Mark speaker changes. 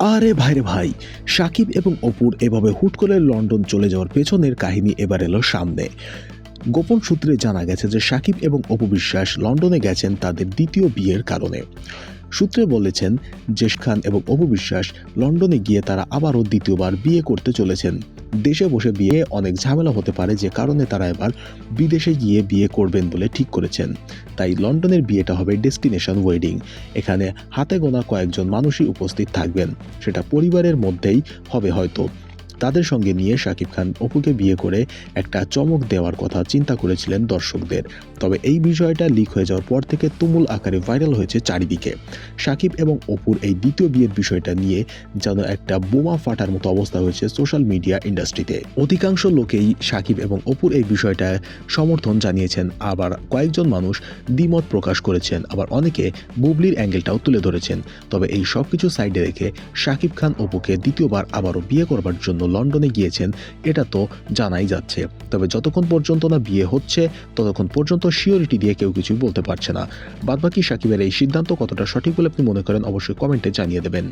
Speaker 1: আরে ভাইরে ভাই, সাকিব এবং অপুর এভাবে হুট করে লন্ডন চলে যাওয়ার পেছনের কাহিনী এবার এলো সামনে। গোপন সূত্রে জানা গেছে যে সাকিব এবং অপু বিশ্বাস লন্ডনে গেছেন তাদের দ্বিতীয় বিয়ের কারণে। সূত্রে বলেছেন, জেশ খান এবং অপু বিশ্বাস লন্ডনে গিয়ে তারা আবারও দ্বিতীয়বার বিয়ে করতে চলেছেন। দেশে বসে বিয়ে অনেক ঝামেলা হতে পারে যে কারণে তারা এবার বিদেশে গিয়ে বিয়ে করবেন বলে ঠিক করেছেন। তাই লন্ডনের বিয়েটা হবে ডেস্টিনেশন ওয়েডিং। এখানে হাতে গোনা কয়েকজন মানুষই উপস্থিত থাকবেন। সেটা পরিবারের মধ্যেই হবে হয়তো। তাদের সঙ্গে নিয়ে শাকিব খান অপুকে বিয়ে করে একটা চমক দেওয়ার কথা চিন্তা করেছিলেন দর্শকদের। তবে এই বিষয়টা লিক হয়ে যাওয়ার পর থেকে তুমুল আকারে ভাইরাল হয়েছে চারিদিকে। শাকিব এবং অপুর এই দ্বিতীয় বিয়ের বিষয়টা নিয়ে যেন একটা বোমা ফাটার মতো অবস্থা হয়েছে সোশ্যাল মিডিয়া ইন্ডাস্ট্রিতে। অধিকাংশ লোকেই শাকিব এবং অপুর এই বিষয়টা সমর্থন জানিয়েছেন। আবার কয়েকজন মানুষ দ্বিমত প্রকাশ করেছেন। আবার অনেকে বুবলির অ্যাঙ্গেলটাও তুলে ধরেছেন। তবে এই সব কিছু সাইডে রেখে শাকিব খান অপুকে দ্বিতীয়বার আবারও বিয়ে করবার জন্য লন্ডনে গিয়েছেন, এটা তো জানাই যাচ্ছে। তবে যতক্ষণ পর্যন্ত না বিয়ে হচ্ছে, ততক্ষণ পর্যন্ত শিওরিটি দিয়ে কেউ কিছুই বলতে পারছে না। বাদবাকি সাকিবের এই সিদ্ধান্ত কতটা সঠিক বলে আপনি মনে করেন, অবশ্যই কমেন্টে জানিয়ে দেবেন।